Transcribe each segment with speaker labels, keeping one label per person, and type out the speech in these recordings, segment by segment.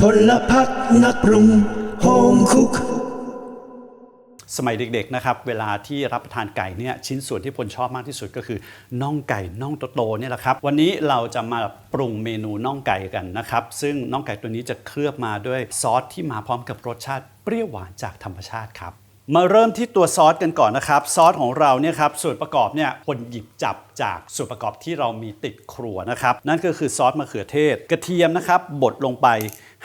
Speaker 1: พลพักนักปรุงโฮมคุก
Speaker 2: สมัยเด็กๆนะครับ เวลาที่รับประทานไก่เนี่ยชิ้นส่วนที่พลชอบมากที่สุดก็คือน่องไก่น่องโตๆเนี่ยแหละครับ วันนี้เราจะมาปรุงเมนูน่องไก่กันนะครับ ซึ่งน่องไก่ตัวนี้จะเคลือบมาด้วยซอสที่มาพร้อมกับรสชาติเปรี้ยวหวานจากธรรมชาติครับ มาเริ่มที่ตัวซอสกันก่อนนะครับ ซอสของเราเนี่ยครับส่วนประกอบเนี่ยพลหยิบจับจากส่วนประกอบที่เรามีติดครัวนะครับ นั่นก็คือซอสมะเขือเทศ กระเทียมนะครับบดลงไป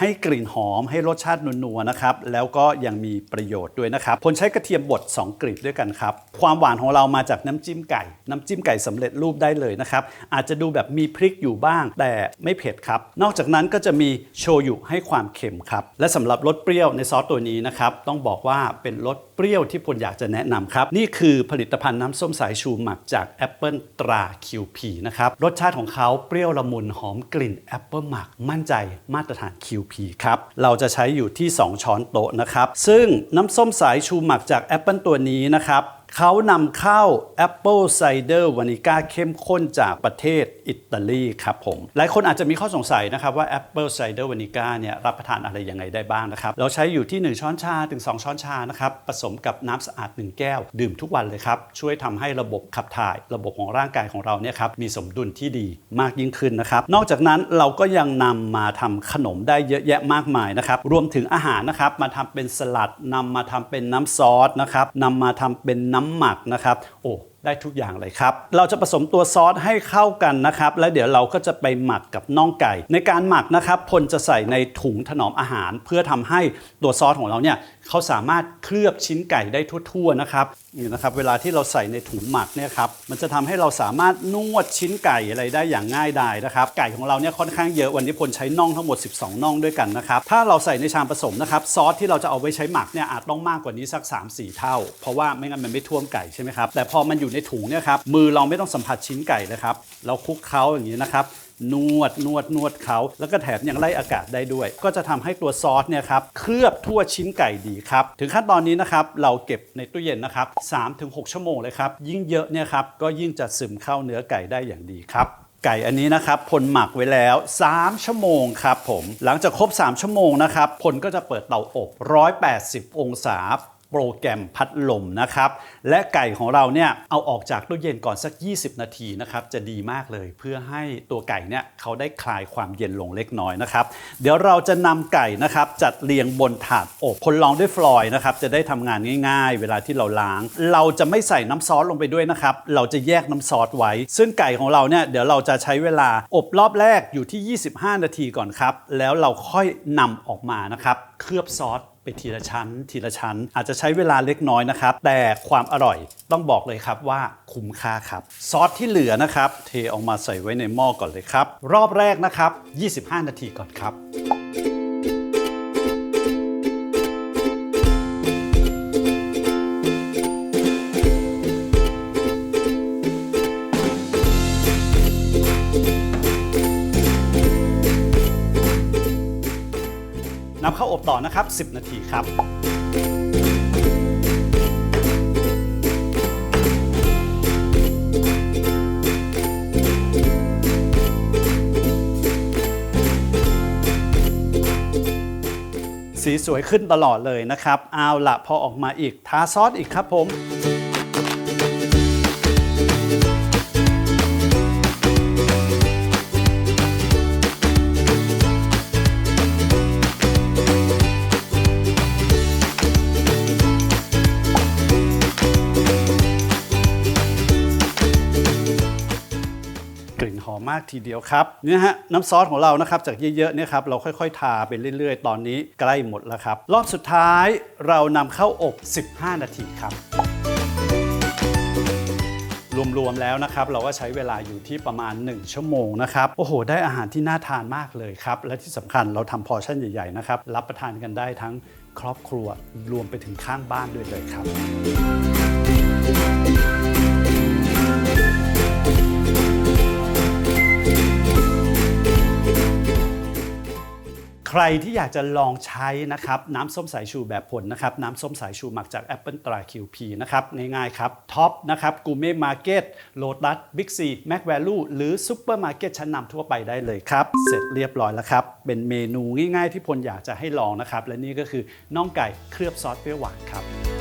Speaker 2: ให้กลิ่นหอมให้รสชาตินัวๆนะครับแล้วก็ยังมีประโยชน์ด้วยนะครับผลใช้กระเทียมบด2กลีบด้วยกันครับความหวานของเรามาจากน้ำจิ้มไก่ น้ำจิ้มไก่สำเร็จรูปได้เลยนะครับอาจจะดูแบบมีพริกอยู่บ้าง แต่ไม่เผ็ดครับ นอกจากนั้นก็จะมีโชยุให้ความเค็มครับและสำหรับรสเปรี้ยวในซอสตัวนี้นะครับต้องบอกว่าเป็นรสเปรี้ยวที่พลอยากจะแนะนำครับ นี่คือผลิตภัณฑ์น้ำส้มสายชูหมักจากแอปเปิลตรา QP นะครับรสชาติของเขาเปรี้ยวละมุนหอมกลิ่นแอปเปิลหมักมั่นใจมาตรฐาน QP ครับ เราจะใช้อยู่ที่ 2 ช้อนโต๊ะนะครับ ซึ่งน้ำส้มสายชูหมักจากแอปเปิลตัวนี้นะครับ เขานำเข้า Apple Cider v a n i g a เข้มข้นจากประเทศอิตาลีครับผม หลายคนอาจจะมีข้อสงสัยนะครับว่า Apple Cider v a n i g a เนี่ยรับประทานอะไรยังไงได้บ้างนะครับ เราใช้อยู่ที่ 1 ช้อนชาถึง 2 ช้อนชานะครับผสมกับน้ำสะอาด 1 แก้ว ดื่มทุกวันเลยครับ ช่วยทำให้ระบบขับถ่าย ระบบของร่างกายของเราเนี่ยครับมีสมดุลที่ดีมากยิ่งขึ้นนะครับ นอกจากนั้นเราก็ยังนำมาทำขนมได้เยอะแยะมากมายนะครับรวมถึงอาหารนะครับมาทำเป็นสลัดนำมาทำเป็นน้ำซอสนะครับนำมาทำเป็นน้ำหมักนะครับ โอ้ได้ทุกอย่างเลยครับ เราจะผสมตัวซอสให้เข้ากันนะครับ แล้วเดี๋ยวเราก็จะไปหมักกับน่องไก่ ในการหมักนะครับพลจะใส่ในถุงถนอมอาหาร เพื่อทำให้ตัวซอสของเราเนี่ยเขาสามารถเคลือบชิ้นไก่ได้ทั่วๆนะครับนี่นะครับเวลาที่เราใส่ในถุงหมักเนี่ยครับมันจะทำให้เราสามารถนวดชิ้นไก่อะไรได้อย่างง่ายดายนะครับ ไก่ของเราเนี่ยค่อนข้างเยอะวันนี้พลใช้น่องทั้งหมด 12 น่องด้วยกันนะครับถ้าเราใส่ในชามผสมนะครับซอสที่เราจะเอาไว้ใช้หมักเนี่ยอาจต้องมากกว่านี้สัก 3-4 เท่า เพราะว่าไม่งั้นมันไม่ท่วมไก่ใช่ไหมครับแต่พอมันอยู่ในถุงเนี่ยครับมือเราไม่ต้องสัมผัสชิ้นไก่เลยครับเราคลุกเคล้าอย่างนี้นะครับ นวดนวดนวดเขาแล้วก็แถมยังไล่อากาศได้ด้วย ก็จะทำให้ตัวซอสเนี่ยครับเคลือบทั่วชิ้นไก่ดีครับถึงขั้นตอนนี้นะครับเราเก็บในตู้เย็นนะครับ3-6 ชั่วโมงเลยครับยิ่งเยอะเนี่ยครับก็ยิ่งจะซึมเข้าเนื้อไก่ได้อย่างดีครับไก่อันนี้นะครับพลหมักไว้แล้ว 3 ชั่วโมงครับผม หลังจากครบ 3 ชั่วโมงนะครับพลก็จะเปิดเตาอบ 180 องศา โปรแกรมพัดลมนะครับ และไก่ของเราเนี่ยเอาออกจากตู้เย็นก่อนสัก 20 นาทีนะครับจะดีมากเลยเพื่อให้ตัวไก่เนี่ยเขาได้คลายความเย็นลงเล็กน้อยนะครับ เดี๋ยวเราจะนำไก่นะครับจัดเรียงบนถาดอบคนลองด้วยฟลอยด์นะครับจะได้ทำงานง่าย ๆ เวลาที่เราล้าง เราจะไม่ใส่น้ำซอสลงไปด้วยนะครับเราจะแยกน้ำซอสไว้ ซึ่งไก่ของเราเนี่ยเดี๋ยวเราจะใช้เวลาอบรอบแรกอยู่ที่ 25 นาทีก่อนครับแล้วเราค่อยนำออกมานะครับ เคลือบซอสไปทีละชั้น ทีละชั้น อาจจะใช้เวลาเล็กน้อยนะครับ แต่ความอร่อยต้องบอกเลยครับว่าคุ้มค่าครับ ซอสที่เหลือนะครับ เทออกมาใส่ไว้ในหม้อก่อนเลยครับ รอบแรกนะครับ 25 นาทีก่อนครับำเข้าอบต่อนะครับ 10 นาทีครับสีสวยขึ้นตลอดเลยนะครับ เอาละพอออกมาอีกทาซอสอีกครับผม กลิ่นหอมมากทีเดียวครับนี่ฮะน้ำซอสของเรานะครับจากเยอะๆเนี่ยครับเราค่อยๆ ทาไปเรื่อยๆ ตอนนี้ใกล้หมดแล้วครับ รอบสุดท้ายเรานำเข้าอบ 15 นาทีครับรวมๆแล้วนะครับเราก็ใช้เวลาอยู่ที่ประมาณ 1 ชั่วโมงนะครับโอ้โห ได้อาหารที่น่าทานมากเลยครับ และที่สำคัญเราทำพอร์ชั่นใหญ่ๆนะครับรับประทานกันได้ทั้งครอบครัวรวมไปถึงข้างบ้านด้วยเลยครับ ใครที่อยากจะลองใช้นะครับน้ำส้มสายชูแบบผลนะครับน้ำส้มสายชูหมักจากแอปเปิลตราคิวพีนะครับง่ายๆครับท็อปนะครับกูเม่มาร์เก็ตโลตัสบิ๊กซีแม็กแวลูหรือซูเปอร์มาร์เก็ตชั้นนำทั่วไปได้เลยครับ เสร็จเรียบร้อยแล้วครับ เป็นเมนูง่ายๆที่พลอยากจะให้ลองนะครับ และนี่ก็คือน่องไก่เคลือบซอสเปรี้ยวหวานครับ